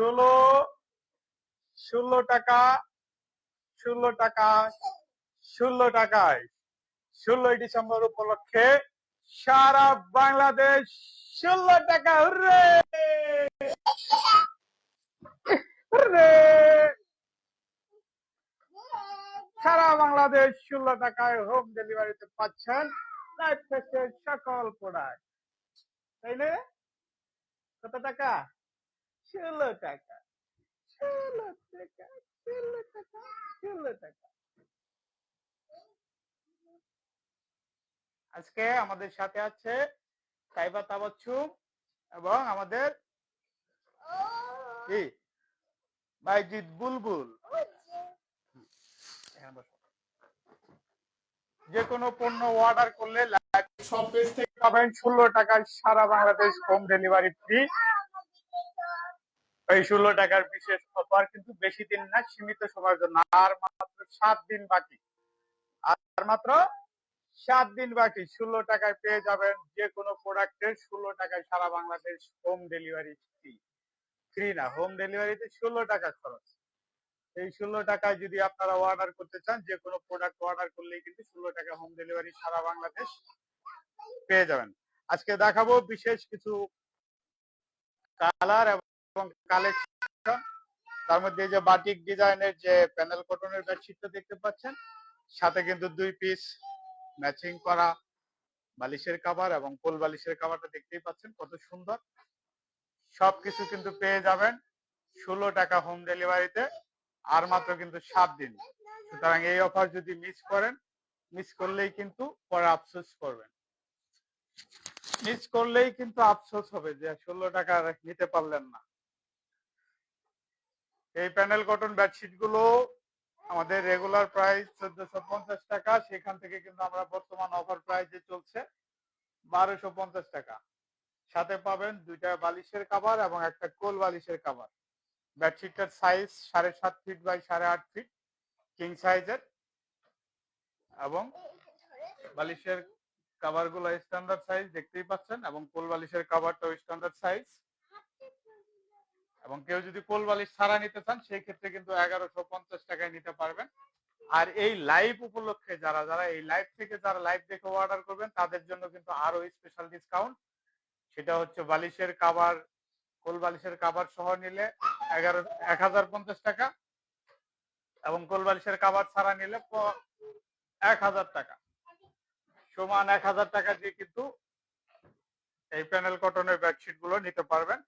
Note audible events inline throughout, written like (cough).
ষোলো ষোলো টাকা ষোলো টাকা, ষোলো টাকায়। ষোলোই ডিসেম্বর উপলক্ষে সারা বাংলাদেশ ষোলো টাকা, হুররে! সারা বাংলাদেশ ষোলো টাকায় হোম ডেলিভারিতে পাচ্ছেন লাইফ সকল প্রোডাক্ট তাই না? কত টাকা? ষোলো টাকা ষোলো টাকা ষোলো টাকা ষোলো টাকা। আজকে আমাদের সাথে আছে সাইবা তাবাচ্ছুম এবং আমাদের বাইজিৎ বুলবুল। যে কোনো পণ্য অর্ডার করলে সব পেজ থেকে পাবেন ষোলো টাকায় সারা বাংলাদেশ হোম ডেলিভারি ফ্রি এই ষোলো টাকার বিশেষ অফার কিন্তু বেশি দিন না, সীমিত সময়ের জন্য। আর মাত্র সাত দিন বাকি। আর মাত্র সাত দিন বাকি। ষোলো টাকায় পেয়ে যাবেন যে কোনো প্রোডাক্টের ষোলো টাকায় সারা Bangladesh home delivery free free না হোম ডেলিভারিতে ষোলো টাকা খরচ। এই ষোলো টাকায় যদি আপনারা অর্ডার করতে চান, যে কোনো প্রোডাক্ট অর্ডার করলেই কিন্তু ষোলো টাকা হোম ডেলিভারি সারা বাংলাদেশ পেয়ে যাবেন। আজকে দেখাবো বিশেষ কিছু কালার এবং কালেকশন তার মধ্যে যে বাটিক ডিজাইনের যে প্যানেল কটনের বেডশিটটা দেখতে পাচ্ছেন, সাথে কিন্তু দুই পিস ম্যাচিং করা বালিশের কাভার এবং কোল বালিশের কাভারটা দেখতেই পাচ্ছেন কত সুন্দর। সবকিছু কিন্তু পেয়ে যাবেন ষোলো টাকা হোম ডেলিভারিতে আর মাত্র কিন্তু সাত দিন। সুতরাং এই অফার যদি মিস করেন মিস করলেই কিন্তু পরে আফসোস করবেন। মিস করলেই কিন্তু আফসোস হবে যে ষোলো টাকা নিতে পারলেন না। এই প্যানেল কটন বেডশিটগুলো আমাদের রেগুলার প্রাইস চোদ্দশো পঞ্চাশ টাকা, সেখান থেকে কিন্তু আমরা বর্তমান অফার প্রাইসে চলছে বারোশো পঞ্চাশ টাকা। সাথে পাবেন দুইটা বালিশের কাভার এবং একটা কোল বালিশের কাভার বেডশিটটার সাইজ সাড়ে সাত ফিট বাই সাড়ে আট ফিট কিং সাইজের এবং বালিশের কাভারগুলো স্ট্যান্ডার্ড সাইজ দেখতেই পাচ্ছেন। এবং কোল বালিশের কাভারটাও স্ট্যান্ডার্ড সাইজ এবং কেউ যদি কোল বালিশ ছাড়া নিতে চান, সেই ক্ষেত্রে কিন্তু এগারোশো পঞ্চাশ টাকায় নিতে পারবেন। আর এই লাইভ উপলক্ষে যারা যারা এই লাইভ থেকে যারা লাইভ দেখে অর্ডার করবেন, তাদের জন্য কিন্তু আরও স্পেশাল ডিসকাউন্ট সেটা হচ্ছে বালিশের কাভার কোল বালিশের কাভার সহ নিলে এগারো, এক হাজার পঞ্চাশ টাকা এবং কোল বালিশের কাভার ছাড়া নিলে এক হাজার টাকা। সমান এক হাজার টাকা দিয়ে কিন্তু এই প্যানেল কটনের বেডশিটগুলো নিতে পারবেন।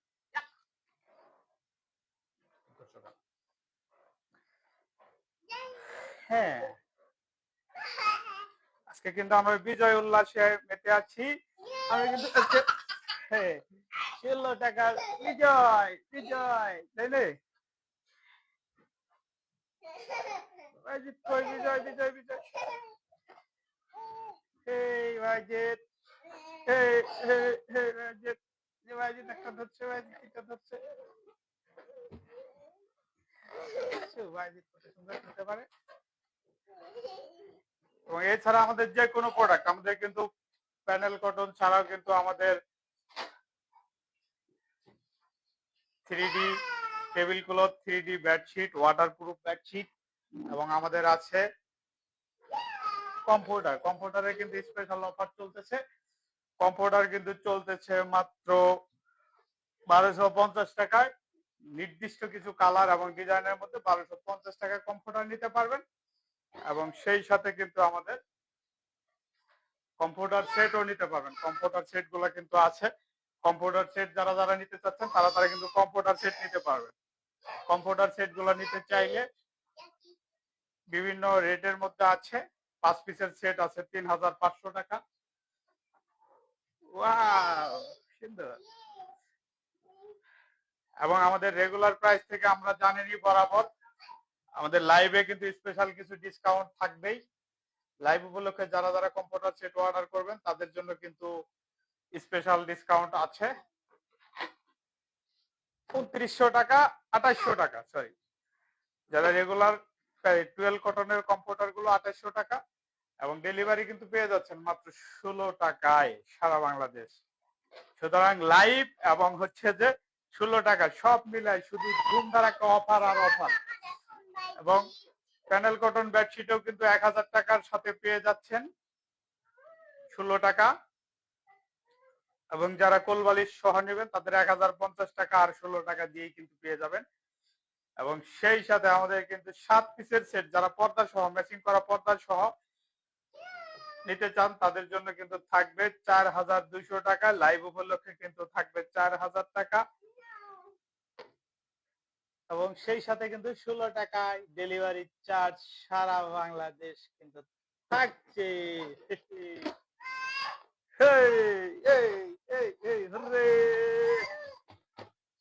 হ্যাঁ। আজকে কিন্তু আমরা বিজয় উল্লাসে মেতে আছি। আমি কিন্তু হ্যাঁ ষোলো টাকা বিজয় বিজয়, তাই না? অজিত কত সুন্দর খেতে পারে। এবং এছাড়া আমাদের যে কোনো প্রোডাক্ট আমাদের কিন্তু প্যানেল কটন ছাড়াও কিন্তু আমাদের three D table cloth three D bedsheet waterproof bedsheet এবং আমাদের আছে কম্পিউটার কম্পিউটারে কিন্তু স্পেশাল অফার চলতেছে। কম্পিউটার কিন্তু চলতেছে মাত্র বারোশো পঞ্চাশ টাকায়। নির্দিষ্ট কিছু কালার এবং ডিজাইনের মধ্যে বারোশো পঞ্চাশ টাকায় কম্পিউটার নিতে পারবেন। এবং সেই সাথে কিন্তু আমাদের কম্পিউটার সেটও নিতে পারবেন। কম্পিউটার সেটগুলো কিন্তু আছে। কম্পিউটার সেট যারা যারা নিতে চাচ্ছেন, তারা তারা কিন্তু কম্পিউটার সেট নিতে পারবেন। কম্পিউটার সেটগুলো নিতে চাইলে বিভিন্ন রেটের মধ্যে আছে। পাঁচ পিসের সেট আছে তিন হাজার পাঁচশো টাকা। এবং আমাদের রেগুলার প্রাইস থেকে আমরা জানেনই বরাবর আমাদের লাইভে কিন্তু স্পেশাল কিছু ডিসকাউন্ট থাকবেই। লাইভ উপলক্ষে যারা যারা কম্পিউটার সেট অর্ডার করবেন, তাদের জন্য কিন্তু স্পেশাল ডিসকাউন্ট আছে। উনত্রিশশো টাকা, আঠাশশো টাকা সরি যারা রেগুলার টুয়েলভ কটনের কম্পিউটারগুলো আঠাশশো টাকা এবং ডেলিভারি কিন্তু পেয়ে যাচ্ছেন মাত্র ষোলো টাকায় সারা বাংলাদেশ। সুতরাং লাইভ এবং হচ্ছে যে ষোলো টাকা, সব মিলায় শুধু ধুমধার একটা অফার আর অফার এবং প্যানেল কটন বেডশিটও কিন্তু এক হাজার টাকার সাথে পেয়ে যাচ্ছেন। ষোলো টাকা। এবং যারা কোলবালিশ সহ নেবেন, তাদের এক হাজার পঞ্চাশ টাকা আর ষোলো টাকা দিয়েই কিন্তু পেয়ে যাবেন। এবং সেই সাথে আমাদের কিন্তু সাত পিসের সেট, যারা পর্দা সহ, ম্যাচিং করা পর্দা সহ নিতে চান, তাদের জন্য কিন্তু থাকবে চার হাজার দুইশো টাকা। লাইভ উপলক্ষে কিন্তু থাকবে চার হাজার টাকা। এবং সেই সাথে কিন্তু ষোলো টাকায় ডেলিভারি চার্জ সারা বাংলাদেশ কিন্তু থাকছে।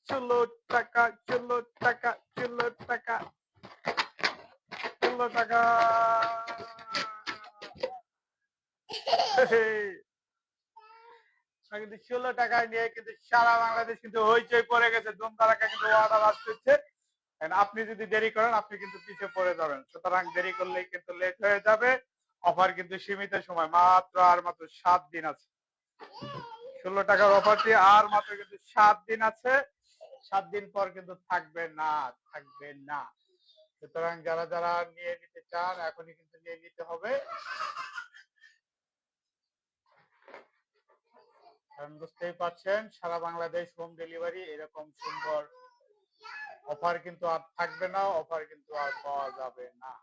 ষোলো টাকা ষোলো টাকা ষোলো টাকা ষোলো টাকা। কিন্তু ষোলো টাকায় নিয়ে কিন্তু সারা বাংলাদেশ কিন্তু হইচই পড়ে গেছে। দুম তারাকা কিন্তু অর্ডার আসতেছে And আপনি যদি দেরি করেন, আপনি কিন্তু পিছিয়ে পড়ে যাবেন। সুতরাং দেরি করলেই কিন্তু লেট হয়ে যাবে। অফার কিন্তু সীমিত সময়, মাত্র আর মাত্র সাত দিন আছে। ষোলো টাকার অফারটি আর মাত্র কিন্তু সাত দিন আছে। সাত দিন পর কিন্তু থাকবে না থাকবে না। সুতরাং যারা যারা নিয়ে নিতে চান, এখনই কিন্তু নিয়ে নিতে হবে। কারণ বুঝতেই পারছেন, সারা বাংলাদেশ হোম ডেলিভারি এরকম সুন্দর অফার কিন্তু আর থাকবে না, অফার কিন্তু আর পাওয়া যাবে না।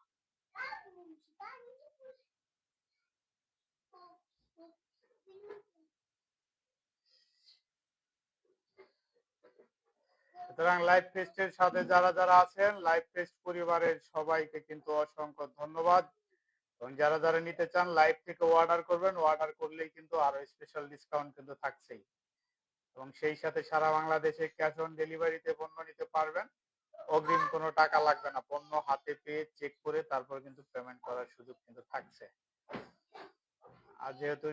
সুতরাং লাইভ টেস্টের সাথে যারা যারা আছেন, লাইভ টেস্ট পরিবারের সবাইকে কিন্তু অসংখ্য ধন্যবাদ। এবং যারা যারা নিতে চান, লাইভ থেকে অর্ডার করবেন অর্ডার করলেই কিন্তু আরও স্পেশাল ডিসকাউন্ট কিন্তু থাকছেই। এবং সেই সাথে সারা বাংলাদেশে ক্যাশ অন ডেলিভারিতে পণ্য নিতে পারবেন। অগ্রিম কোনো টাকা লাগবে না। পণ্য হাতে পেয়ে চেক করে তারপর কিন্তু পেমেন্ট করার সুযোগ কিন্তু থাকছে। আর যেহেতু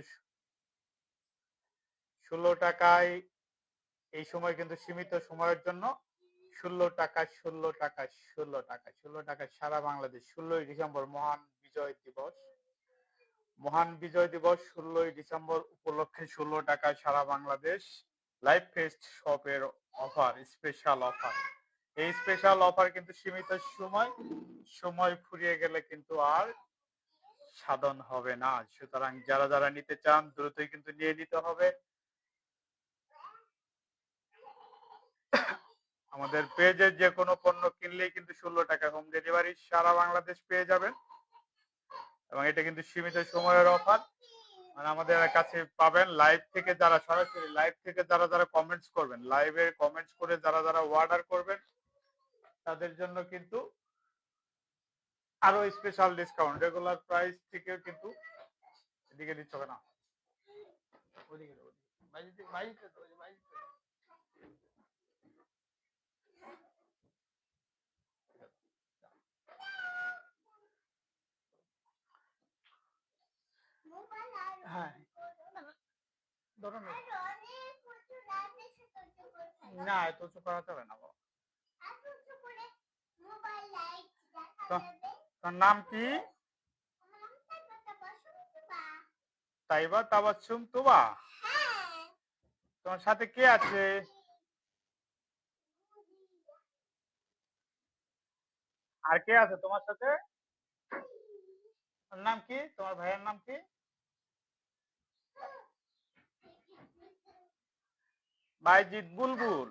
ষোলো টাকায় এই সময় কিন্তু সীমিত সময়ের জন্য ষোলো টাকা ষোলো টাকা ষোলো টাকা ষোলো টাকা সারা বাংলাদেশ, ষোলোই ডিসেম্বর মহান বিজয় দিবস। মহান বিজয় দিবস ষোলোই ডিসেম্বর উপলক্ষে ষোলো টাকা সারা বাংলাদেশ লাইভ ফেস্ট শপের অফার স্পেশাল অফার এই স্পেশাল অফার কিন্তু সীমিত সময় সময় ফুরিয়ে গেলে কিন্তু আর সাধন হবে না। সুতরাং যারা যারা নিতে চান, দ্রুতই কিন্তু নিয়ে নিতে হবে। আমাদের পেজে যে কোনো পণ্য কিনলেই কিন্তু ষোলো টাকা হোম ডেলিভারি সারা বাংলাদেশ পেয়ে যাবেন। এবং এটা কিন্তু সীমিত সময়ের অফার মানে আমাদের কাছে পাবেন লাইভ থেকে যারা সরাসরি লাইভ থেকে যারা যারা কমেন্টস করবেন লাইভে কমেন্টস করে যারা যারা অর্ডার করবেন তাদের জন্য কিন্তু আরও স্পেশাল ডিসকাউন্ট রেগুলার প্রাইস থেকে কিন্তু এদিকে দিচ্ছ না ওদিকে দাও, ওদিকে। বাইরে বাইরে দাও, বাইরে দাও। হ্যাঁ। না এত উঁচু না নাম কি? তাইবা তুবা। তোমার সাথে কে আছে? আর কে আছে তোমার সাথে? নাম কি? তোমার ভাইয়ের নাম কি? বাইজিৎ বুলবুল।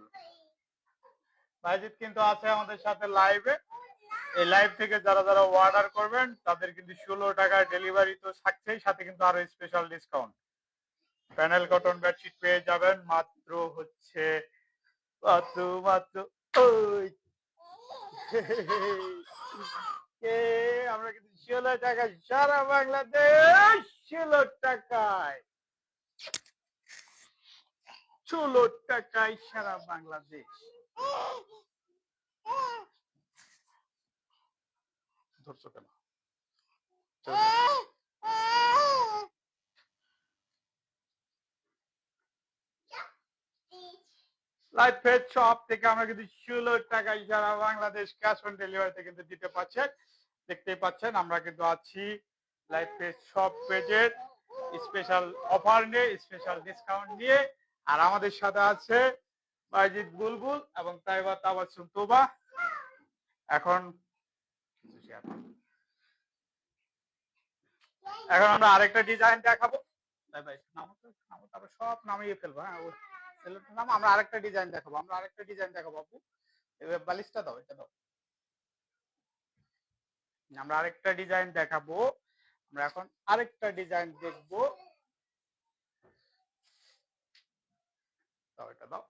বাইজিৎ কিন্তু আছে আমাদের সাথে লাইভে এই লাইভ থেকে যারা যারা অর্ডার করবেন, তাদের কিন্তু ষোলো টাকার ডেলিভারি তো থাকছেই, সাথে কিন্তু আরও special discount panel cotton bedsheet পেয়ে যাবেন, মাত্র হচ্ছে মাত্র মাত্র আমরা কিন্তু ষোলো টাকা, সারা বাংলাদেশ ষোলো টাকায়। ষোলো টাকায় সারা বাংলাদেশ। ধরছো কেন? লাইফ ফেড শপ থেকে আমরা কিন্তু ষোলো টাকায় সারা বাংলাদেশ ক্যাশ অন ডেলিভারিতে কিন্তু দিতে পারছেন। দেখতেই পাচ্ছেন, আমরা কিন্তু আছি লাইফ ফেড শপ পেজের স্পেশাল অফার নিয়ে স্পেশাল ডিসকাউন্ট নিয়ে। আর আমাদের সাথে আছে বাইজিদ বুলবুল এবং তাইবা তাবাসুম তোবা। এখন এখন আমরা আরেকটা ডিজাইন দেখাবো। ভাই ভাই নামো তো, তারপর সব নামিয়ে ফেলব হ্যাঁ ছেলেটার নাম আমরা আরেকটা ডিজাইন দেখাবো আমরা আরেকটা ডিজাইন দেখাবো আপু। বালিশটা দাও এটা দাও। আমরা আরেকটা ডিজাইন দেখাবো আমরা এখন আরেকটা ডিজাইন দেখব। দাও এটা দাও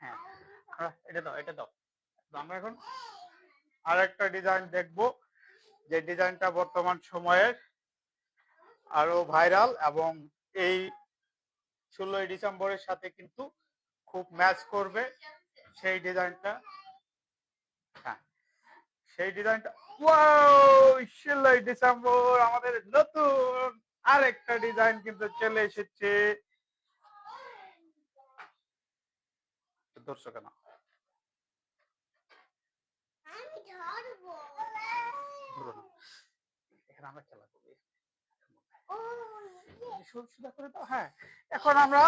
হ্যাঁ এটা দাও এটা দাও। আমরা এখন আরেকটা ডিজাইন দেখব। যে ডিজাইনটা বর্তমান সময়ের আরও ভাইরাল এবং এই ষোলোই ডিসেম্বরের সাথে কিন্তু খুব ম্যাচ করবে সেই ডিজাইনটা সেই ডিজাইনটা ওয়াও ষোলোই ডিসেম্বর আমাদের নতুন আরেকটা ডিজাইন কিন্তু চলে এসেছে। এখানে আমরা খেলা করব সু- করে দাও হ্যাঁ। এখন আমরা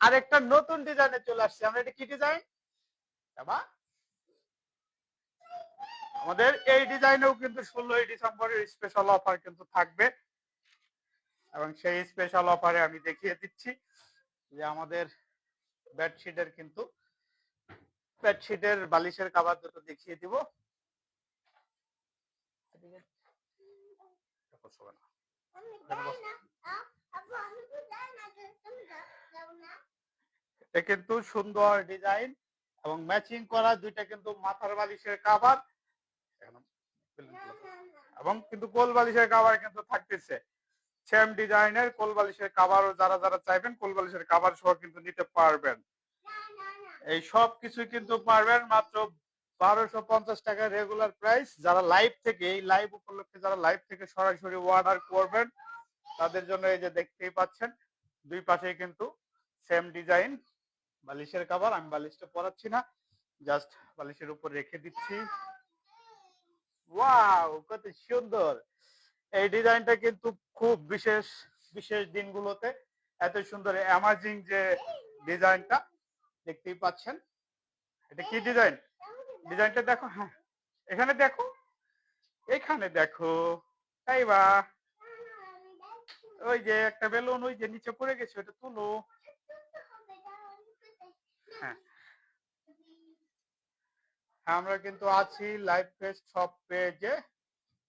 আরেকটা নতুন ডিজাইনে চলে আসছি। আমরা এটা কি ডিজাইন বাবা আমাদের এই ডিজাইনেও কিন্তু ষোলোই ডিসেম্বরের স্পেশাল অফার কিন্তু থাকবে। এবং সেই স্পেশাল অফারে আমি দেখিয়ে দিচ্ছি যে আমাদের বেডশিটের কিন্তু বেডশিটের বালিশের কাবার দুটো দেখিয়ে দিব। এটা কিন্তু সুন্দর ডিজাইন এবং ম্যাচিং করা দুইটা কিন্তু মাথার বালিশের কাভার এবং কিন্তু কোল বালিশের কাভার কিন্তু থাকতেছে। সেম ডিজাইনের কোল বালিশের কাভারও যারা যারা চাইবেন কোল বালিশের কাভার সহ কিন্তু নিতে পারবেন। এই সব কিছু কিন্তু পারবেন মাত্র বারোশো পঞ্চাশ টাকা রেগুলার প্রাইস যারা লাইভ থেকে এই লাইভ উপলক্ষে যারা লাইভ থেকে সরাসরি অর্ডার করবেন তাদের জন্য এই যে দেখতেই পাচ্ছেন দুই পাশেই কিন্তু সেম ডিজাইন বালিশের কাভার আমি বালিশটা পরাচ্ছি না জাস্ট বালিশের উপর রেখে দিচ্ছি। ওয়াও কত সুন্দর। এই ডিজাইনটা কিন্তু খুব বিশেষ বিশেষ দিনগুলোতে। এত সুন্দর অ্যামাজিং যে ডিজাইনটা, দেখতেই পাচ্ছেন। এটা কি ডিজাইন? ডিজাইনটা দেখো হ্যাঁ। এখানে দেখো এখানে দেখো, তাই বা। ওই যে একটা বেলুন, ওই যে নিচে পড়ে গেছে, ওটা তুলো হ্যাঁ আমরা কিন্তু আছি লাইভ ফেস্ট সব পেজে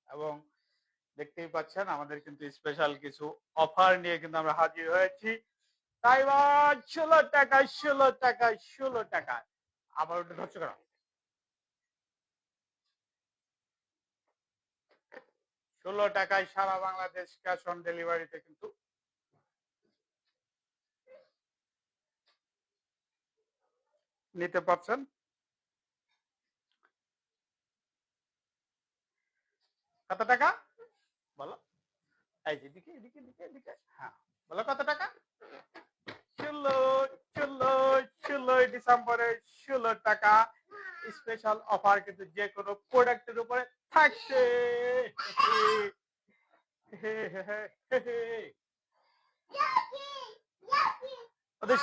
এবং দেখতেই পাচ্ছেন আমাদের কিন্তু স্পেশাল কিছু অফার নিয়ে কিন্তু আমরা হাজির হয়েছি। তাই ষোলো টাকা ষোলো টাকা ষোলো টাকা। আবার ওটা ধরছো কেন? ষোলো টাকায় সারা বাংলাদেশ ক্যাশ অন ডেলিভারিতে কিন্তু নিতে পারছেন। কত টাকা? বলো। এই যে এদিকে এদিকে এদিকে এদিকে। হ্যাঁ বলো কত টাকা? ষোলো ষোলো ষোলোই ডিসেম্বরে ষোলো টাকা। স্পেশাল অফার কিন্তু যে কোনো প্রোডাক্টের উপরে থাকছে।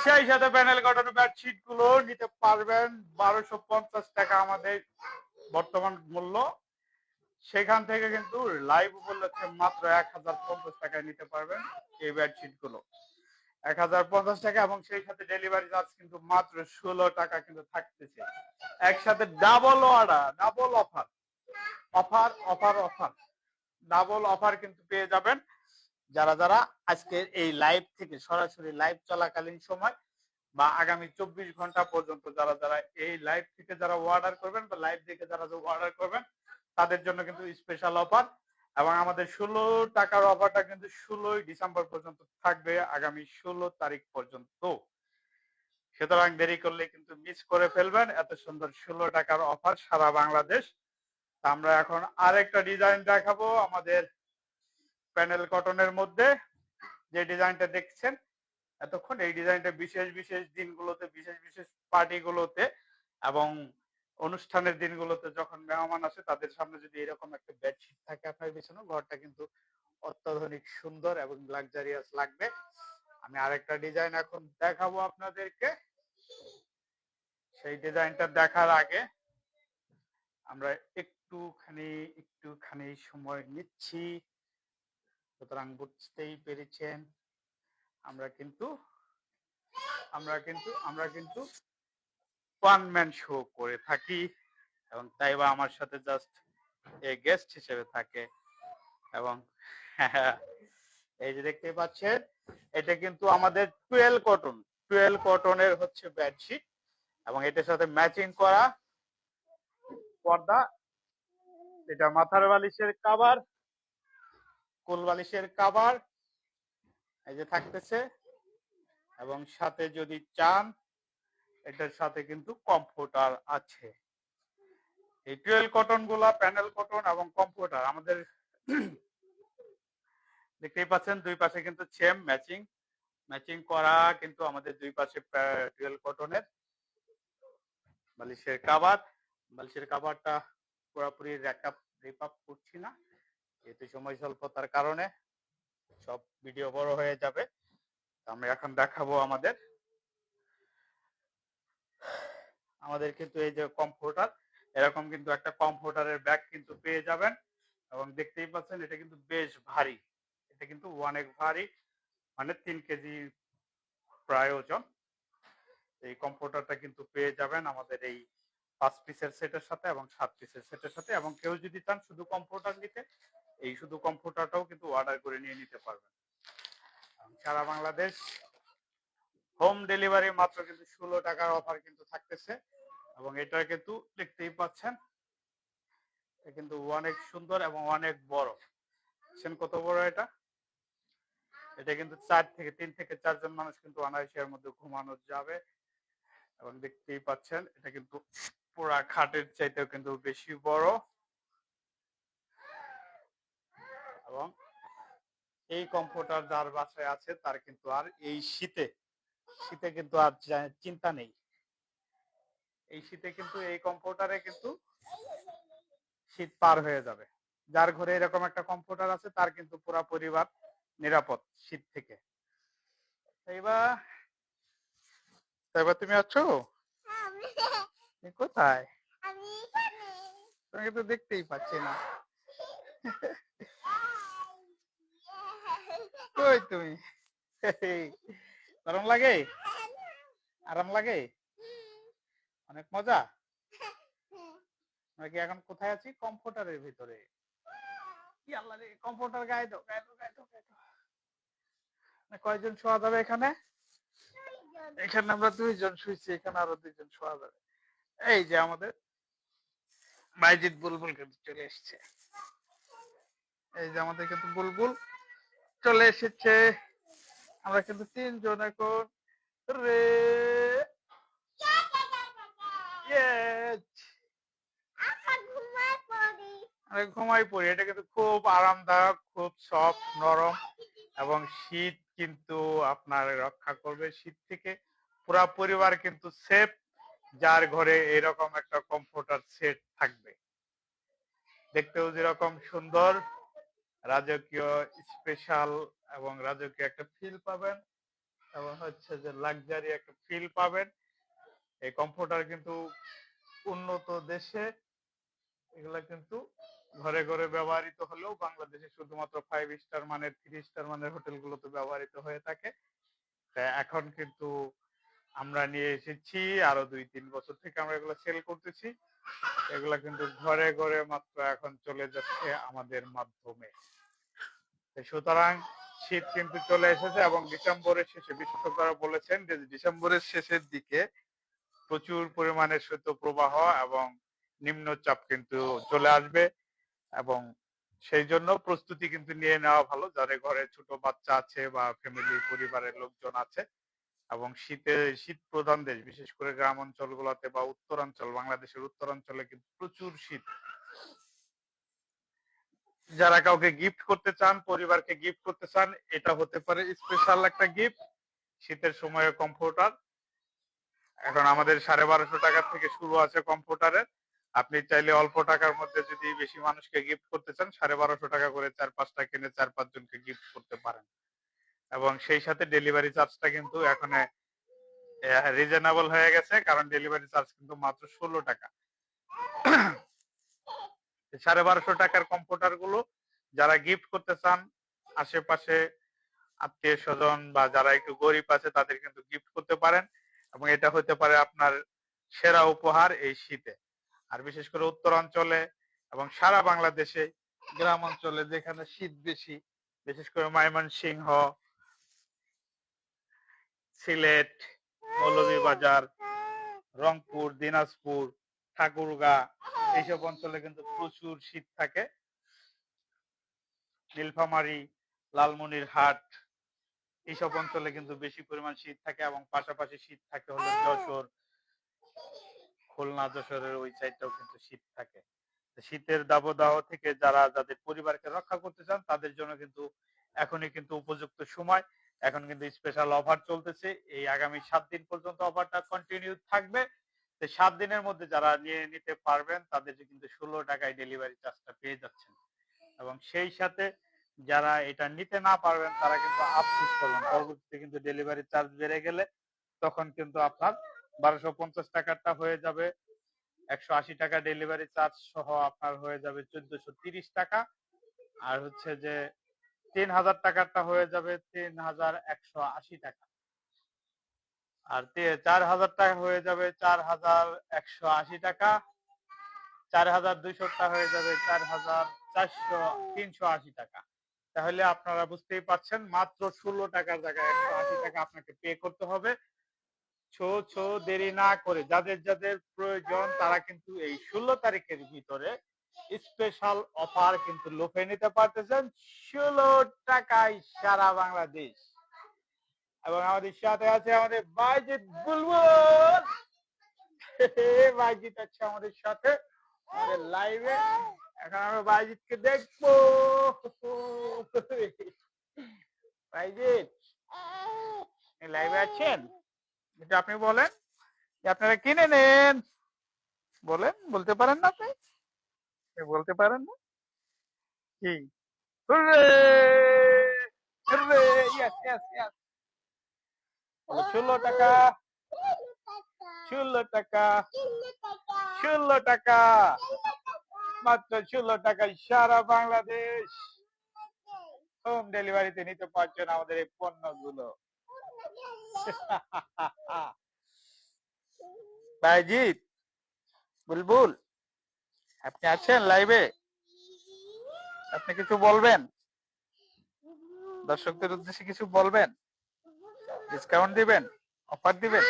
সেই সাথে প্যানেল কটন বেডশিটগুলো নিতে পারবেন। বারোশো পঞ্চাশ টাকা আমাদের বর্তমান মূল্য। সেখান থেকে কিন্তু লাইভ উপলক্ষে মাত্র এক হাজার পঞ্চাশ টাকায় নিতে পারবেন এই বেডশিটগুলো। এক হাজার পঞ্চাশ টাকা এবং সেই সাথে ডেলিভারি চার্জ কিন্তু মাত্র ষোলো টাকা কিন্তু থাকতেছে। একসাথে double order double offer offer offer offer double offer কিন্তু পেয়ে যাবেন। যারা যারা আজকের এই লাইভ থেকে সরাসরি লাইভ চলাকালীন সময় বা আগামী চব্বিশ ঘণ্টা পর্যন্ত যারা যারা এই লাইভ থেকে যারা অর্ডার করবেন বা লাইভ থেকে যারা অর্ডার করবেন তাদের জন্য কিন্তু স্পেশাল অফার এবং আমাদের ষোলো টাকার অফারটা কিন্তু ষোলোই ডিসেম্বর পর্যন্ত থাকবে আগামী ষোলো তারিখ পর্যন্ত। সুতরাং দেরি করলে কিন্তু মিস করে ফেলবেন, এত সুন্দর ষোলো টাকার অফার সারা বাংলাদেশ। আমরা এখন আরেকটা ডিজাইন দেখাবো আমাদের প্যানেল কটনের মধ্যে। যে ডিজাইনটা দেখছেন, এতক্ষণ এই ডিজাইনটা বিশেষ বিশেষ দিনগুলোতে, বিশেষ বিশেষ পার্টিগুলোতে এবং অনুষ্ঠানের দিনগুলোতে যখন মেহমান আসে, তাদের সামনে যদি এরকম একটা বেডশিট থাকে আপনার বিছানো, ঘরটা কিন্তু অত্যাধুনিক, সুন্দর এবং লাক্সারিয়াস লাগবে। আমি আরেকটা ডিজাইন এখন দেখাবো আপনাদেরকে। সেই ডিজাইনটা দেখার আগে আমরা একটুখানি একটুখানি সময় নিচ্ছি। সুতরাং বুঝতেই পেরেছেন। আমরা কিন্তু আমরা কিন্তু আমরা কিন্তু ওয়ান ম্যান শো করে থাকি এবং তাই বা আমার সাথে জাস্ট এ গেস্ট হিসেবে থাকে এবং (laughs) এই যে দেখতে পাচ্ছেন, এটা কিন্তু আমাদের টুয়েল কটন টুয়েল কটনের হচ্ছে বেডশিট এবং এটার সাথে ম্যাচিং করা পর্দা, এটা মাথার বালিশের কাবার কোল বালিশের কাবার এই যে থাকতেছে এবং সাথে যদি চান এটার সাথে কিন্তু কম্ফোর্টার আছে। এই টুয়েল কটনগুলা প্যানেল কটন এবং কম্ফোর্টার আমাদের দেখতেই পাচ্ছেন, দুই পাশে কিন্তু সেম ম্যাচিং ম্যাচিং করা কিন্তু আমাদের দুই পাশে টুয়েল কটনের বালিশের কাবার বালিশের কাবারটা পুরোপুরি র্যাকআপ রিপ আপ করছি না, যেহেতু সময় স্বল্পতার কারণে সব ভিডিও বড় হয়ে যাবে। আমরা এখন দেখাবো আমাদের আমাদের কিন্তু এই যে কম্ফোর্টার এরকম কিন্তু একটা কম্ফোর্টারের ব্যাগ কিন্তু পেয়ে যাবেন। এবং দেখতেই পাচ্ছেন, এটা কিন্তু বেশ ভারী। এটা কিন্তু অনেক ভারী মানে তিন কেজি প্রায় ওজন। এই কম্ফোর্টারটা কিন্তু পেয়ে যাবেন আমাদের এই পাঁচ পিসের সেটের সাথে এবং সাত পিসের সেটের সাথে। এবং কেউ যদি চান শুধু কম্ফোর্টার নিতে, এই শুধু কম্ফোর্টারটাও কিন্তু অর্ডার করে নিয়ে নিতে পারবেন। সারা বাংলাদেশ হোম ডেলিভারি মাত্র কিন্তু ষোলো টাকার অফার কিন্তু থাকতেছে। এবং এটা কিন্তু দেখতেই পাচ্ছেন। কিন্তু অনেক সুন্দর এবং অনেক বড়। দেখছেন কত বড় এটা? এটা কিন্তু চার থেকে, তিন থেকে চারজন মানুষ কিন্তু অনায়াসের মধ্যে ঘুমানো যাবে। এবং দেখতেই পাচ্ছেন, এটা কিন্তু পুরা খাটের চাইতেও কিন্তু বেশি বড়। এবং এই কম্ফোর্টার যার বাসায় আছে, তার কিন্তু আর এই শীতে শীতে কিন্তু আর চিন্তা নেই। এই শীতে কিন্তু এই কম্ফোর্টারে কিন্তু শীত পার হয়ে যাবে। যার ঘরে এরকম একটা কম্ফোর্টার আছে তার কিন্তু পুরা পরিবার নিরাপদ শীত থেকে। এবার এবার তুমি আছো? কোথায়? তোমাকে তো দেখতেই পাচ্ছি না। (laughs) কই তুমি? গরম লাগে? আরাম লাগে? অনেক মজা? (laughs) আমরা কি এখন কোথায় আছি? কম্ফোর্টারের ভিতরে। কি আল্লাহ রে কম্ফোর্টার গায়ে দাও গায়ে দাও গায়ে দাও গায়ে দাও। না, কয়জন শোয়া যাবে এখানে? এখানে আমরা দুইজন শুয়েছি এখানে আরও দুইজন শোয়া যাবে। এই যে আমাদের বাইজিৎ বুলবুল কিন্তু চলে এসেছে। এই যে আমাদের কিন্তু বুলবুল চলে এসেছে। আমরা কিন্তু তিনজন এখন। রে ঘুমাই পড়ি। এটা কিন্তু খুব আরামদায়ক খুব সফট নরম এবং শীত কিন্তু আপনার রক্ষা করবে। শীত থেকে পুরা পরিবার কিন্তু সেফ যার ঘরে এরকম একটা কমফোর্টার সেট থাকবে। দেখতেও যেরকম সুন্দর রাজকীয় স্পেশাল এবং রাজকীয় একটা ফিল পাবেন এবং হচ্ছে যে লাক্সারি একটা ফিল পাবেন। এই কমফোর্টার কিন্তু উন্নত দেশে এগুলা কিন্তু ঘরে ঘরে ব্যবহৃত হলেও বাংলাদেশে শুধুমাত্র ফাইভ স্টার মানের থ্রি স্টার মানের হোটেলগুলোতে ব্যবহৃত হয়ে থাকে। এখন কিন্তু আমরা নিয়ে এসেছি, আরও দুই, তিন বছর থেকে আমরা এগুলো সেল করতেছি। এগুলা কিন্তু ঘরে ঘরে মাত্র এখন চলে যাচ্ছে আমাদের মাধ্যমে। সুতরাং শীত কিন্তু চলে এসেছে এবং ডিসেম্বরের শেষে, বিশেষজ্ঞরা বলেছেন যে ডিসেম্বরের শেষের দিকে প্রচুর পরিমাণে শৈত্য প্রবাহ এবং নিম্নচাপ কিন্তু চলে আসবে এবং সেই জন্য প্রস্তুতি কিন্তু নিয়ে নেওয়া ভালো। যাদের ঘরে ছোট বাচ্চা আছে বা ফ্যামিলি পরিবারের লোকজন আছে এবং শীতে, শীত প্রধান দেশ, বিশেষ করে গ্রাম অঞ্চলগুলোতে বা উত্তরাঞ্চল, বাংলাদেশের উত্তরাঞ্চলে কিন্তু প্রচুর শীত। যারা কাউকে গিফট করতে চান, পরিবারকে গিফট করতে চান, এটা হতে পারে স্পেশাল একটা গিফট শীতের সময়ে কমফোর্টার এখন আমাদের সাড়ে বারোশো টাকা থেকে শুরু আছে কম্পিউটারের। আপনি চাইলে অল্প টাকার মধ্যে যদি বেশি মানুষকে গিফট করতে চান, সাড়ে বারোশো টাকা করে চার পাঁচটা কিনে চার পাঁচ জনকে গিফট করতে পারেন। এবং সেই সাথে ডেলিভারি চার্জটা কিন্তু এখন রিজনেবল হয়ে গেছে, কারণ ডেলিভারি চার্জ কিন্তু মাত্র ষোলো টাকা। সাড়ে বারোশো টাকার কম্পিউটারগুলো যারা গিফট করতে চান, আশেপাশে আত্মীয় স্বজন বা যারা একটু গরিব আছে, তাদের কিন্তু গিফট করতে পারেন। এবং এটা হতে পারে আপনার সেরা উপহার এই শীতে। আর বিশেষ করে উত্তরাঞ্চলে এবং সারা বাংলাদেশে গ্রাম অঞ্চলে যেখানে শীত বেশি, বিশেষ করে ময়মনসিংহ, সিলেট, মৌলভীবাজার, রংপুর, দিনাজপুর, ঠাকুরগাঁ এইসব অঞ্চলে কিন্তু প্রচুর শীত থাকে। নীলফামারী, লালমনিরহাট এইসব অঞ্চলে কিন্তু বেশি পরিমাণ শীত থাকে এবং পাশাপাশি শীত থাকে হলো যশোর খুলনা যশোরের ওই সাইডটাও কিন্তু শীত থাকে। শীতের দাবদাহ থেকে যারা যাদের পরিবারকে রক্ষা করতে চান তাদের জন্য কিন্তু এখনই কিন্তু উপযুক্ত সময়। এখন কিন্তু স্পেশাল অফার চলতেছে। এই আগামী সাত দিন পর্যন্ত অফারটা কন্টিনিউ থাকবে। সাত দিনের মধ্যে যারা নিয়ে নিতে পারবেন তাদের কিন্তু ষোলো টাকায় ডেলিভারি চার্জটা পেয়ে যাচ্ছেন। এবং সেই সাথে যারা এটা নিতে না পারবেন, তারা কিন্তু আফসোস করবেন। পরবর্তীতে কিন্তু ডেলিভারি চার্জ বেড়ে গেলে তখন কিন্তু আপনার বারোশো পঞ্চাশ টাকাটা হয়ে যাবে। একশো আশি টাকা ডেলিভারি চার্জ সহ আপনার হয়ে যাবে চোদ্দশো তিরিশ টাকা। আর হচ্ছে যে তিন হাজার টাকাটা হয়ে যাবে তিন হাজার একশো আশি টাকা। আর চার হাজার টাকা হয়ে যাবে চার হাজার একশো আশি টাকা। চার হাজার দুইশো টাকা হয়ে যাবে চার হাজার চারশো তিনশো আশি টাকা। তাহলে আপনারা বুঝতেই পারছেন, মাত্র ষোলো টাকার জায়গায় একশো আশি টাকা আপনাকে পে করতে হবে। ছো ছো, দেরি না করে যাদের যাদের প্রয়োজন তারা কিন্তু এই ষোলো তারিখের ভিতরে স্পেশাল অফার কিন্তু লোফে নিতে পারতেছেন। ষোলো টাকায় সারা বাংলাদেশ। এবং আমাদের সাথে আছে আমাদের বাইজিৎ বুলবুল। বাইজিৎ আছে আমাদের সাথে। লাইভে এখন আমরা বাইজিৎকে দেখব। বাইজিৎ লাইভে আছেন? এটা আপনি বলেন আপনারা কিনে নেন। বলেন, বলতে পারেন না আপনি? বলতে পারেন না? কি? ষোলো টাকা। ষোলো টাকা। ষোলো টাকা। মাত্র ষোলো টাকায় সারা বাংলাদেশ। হোম ডেলিভারিতে নিতে পারছেন আমাদের এই পণ্যগুলো। (laughs) বাইজিৎ বুলবুল, আপনি আছেন লাইভে? আপনি কিছু বলবেন? দর্শকদের উদ্দেশ্যে কিছু বলবেন? ডিসকাউন্ট দিবেন? অফার দিবেন?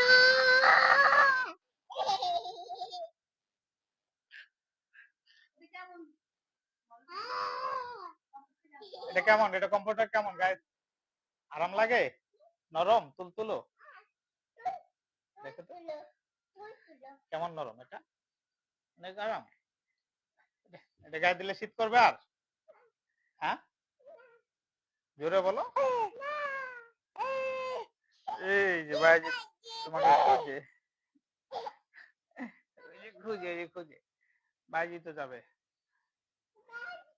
এটা কেমন? এটা কম্পিউটার কেমন গায়ে আরাম লাগে? নরম? তুলতুলো? দেখো তো। কেমন নরম এটা? অনেক আরাম। এটা- গায়ে দিলে শীত করবে আর? হ্যাঁ? জোরে বলো। এই যে ভাই তোমাকে খুঁজে। খুঁজে খুঁজে। বাইজি তো যাবে।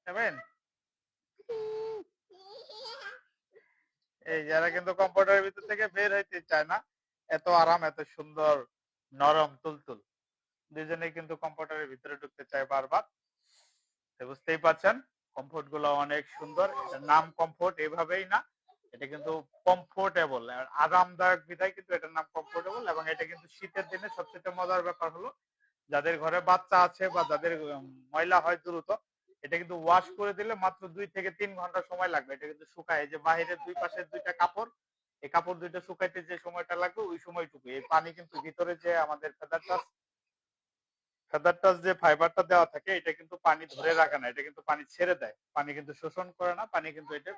যাবেন? এই যারা কিন্তু কম্পিউটারের ভিতর থেকে বের হইতে চায় না। এত আরাম, এত সুন্দর, নরম, তুলতুল। দুজনে কিন্তু কম্পিউটারের ভিতরে ঢুকতে চায় বারবার। বুঝতেই পারছেন কমফোর্টগুলো অনেক সুন্দর। নাম কমফোর্ট এভাবেই না, এটা কিন্তু কমফোর্টেবল। আরামদায়ক বিধায় কিন্তু এটার নাম কমফোর্টেবল এবং এটা কিন্তু শীতের দিনে সবচেয়ে মজার ব্যাপার হলো, যাদের ঘরে বাচ্চা আছে বা যাদের ময়লা হয় দ্রুত এটা কিন্তু ওয়াশ করে দিলে মাত্র দুই থেকে তিন ঘণ্টা সময় লাগবে। এটা কিন্তু শুকায়। যে বাহিরের দুই পাশের দুইটা কাপড়, এই কাপড় দুইটা শুকাইতে যে সময়টা লাগবে, ওই সময়টুকু এই পানি কিন্তু ভিতরে যে আমাদের ফেদার টাচ যে ফাইবারটা দেওয়া থাকে, এটা কিন্তু পানি ধরে রাখে না। এটা কিন্তু পানি ছেড়ে দেয়। পানি কিন্তু শোষণ করে না, পানি কিন্তু এটা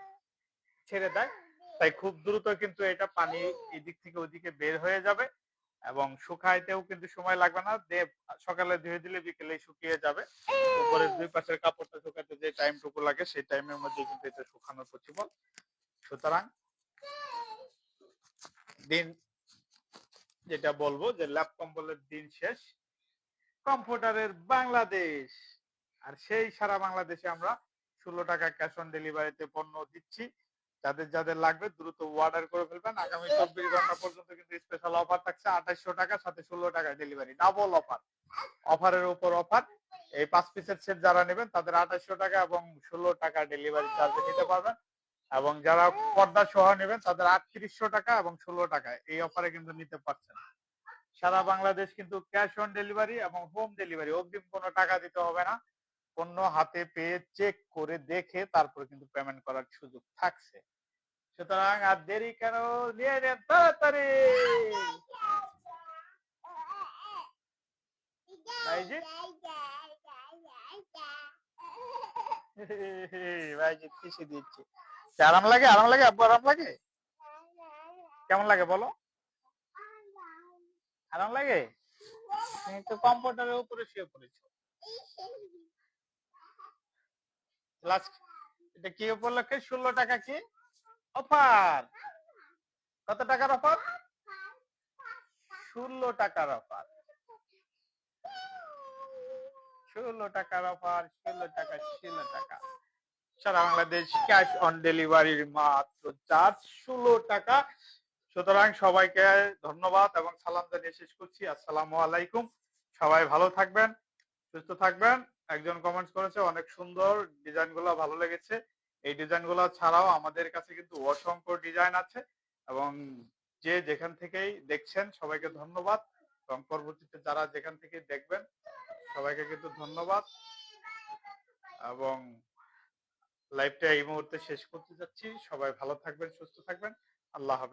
ছেড়ে দেয়। তাই খুব দ্রুত কিন্তু এটা পানি এদিক থেকে ওইদিকে বের হয়ে যাবে। এবং শুকাইতেও কিন্তু সময় লাগবে না। দিয়ে সকালে ধুয়ে দিলে বিকেলে শুকিয়ে যাবে। উপরের দুই পাশের কাপড়টা শুকাতে যে টাইমটুকু লাগে সেই টাইমের মধ্যে কিন্তু এটা শুকানো পসিবল সুতরাং দিন যেটা বলব যে ল্যাপ কম্বলের দিন শেষ। কম্পিউটারের বাংলাদেশ। আর সেই সারা বাংলাদেশে আমরা ষোলো টাকা ক্যাশ অন ডেলিভারিতে পণ্য দিচ্ছি। যাদের যাদের লাগবে দ্রুত অর্ডার করে ফেলবেন। আগামী (laughs) চব্বিশ ঘণ্টা পর্যন্ত কিন্তু স্পেশাল অফার থাকছে আঠাশশো টাকা সাথে ষোলো টাকা ডেলিভারি ডাবল অফার অফারের উপর অফার এই পাঁচ পিসের সেট যারা নেবেন তাদের আঠাশশো টাকা এবং ষোলো টাকা ডেলিভারি চার্জ নিতে পারবেন। এবং যারা পর্দা সহ নেবেন তাদের আটত্রিশশো টাকা এবং ষোলো টাকা। এই অফারে কিন্তু নিতে পারছেন সারা বাংলাদেশ কিন্তু ক্যাশ অন ডেলিভারি এবং হোম ডেলিভারি অগ্রিম কোনো টাকা দিতে হবে না। পণ্য হাতে পেয়ে চেক করে দেখে তারপর কিন্তু পেমেন্ট করার সুযোগ থাকছে। সুতরাং আর দেরি কেন? নিয়ে নেন তাড়াতাড়ি! ভাইজি ভাইজি খুশি দিচ্ছে। আরাম লাগে? আরাম লাগে? আব্বু, আরাম লাগে? কেমন লাগে বলো? আরাম লাগে? তুমি তো কম্পিউটারের উপরে শুয়ে পড়েছো। লাস্ট এটা কি উপলক্ষে? ষোলো টাকা কি? অফার। কত টাকার অফার? ষোলো টাকার অফার। ষোলো টাকার অফার, ষোলো টাকা ষোলো টাকা। সারা বাংলাদেশ ক্যাশ অন ডেলিভারির মাত্র চার্জ ষোলো টাকা। সুতরাং সবাইকে ধন্যবাদ এবং সালাম জানিয়ে শেষ করছি। আসসালামু আলাইকুম। সবাই ভালো থাকবেন, সুস্থ থাকবেন। একজন কমেন্টস করেছে, অনেক সুন্দর ডিজাইনগুলো ভালো লেগেছে। এই ডিজাইনগুলো ছাড়াও আমাদের কাছে কিন্তু অসংখ্য ডিজাইন আছে এবং যে যেখান থেকেই দেখছেন, সবাইকে ধন্যবাদ এবং পরবর্তীতে যারা যেখান থেকে দেখবেন, সবাইকে কিন্তু ধন্যবাদ এবং লাইভটা এই মুহূর্তে শেষ করতে যাচ্ছি। সবাই ভালো থাকবেন, সুস্থ থাকবেন। আল্লাহ হাফেজ।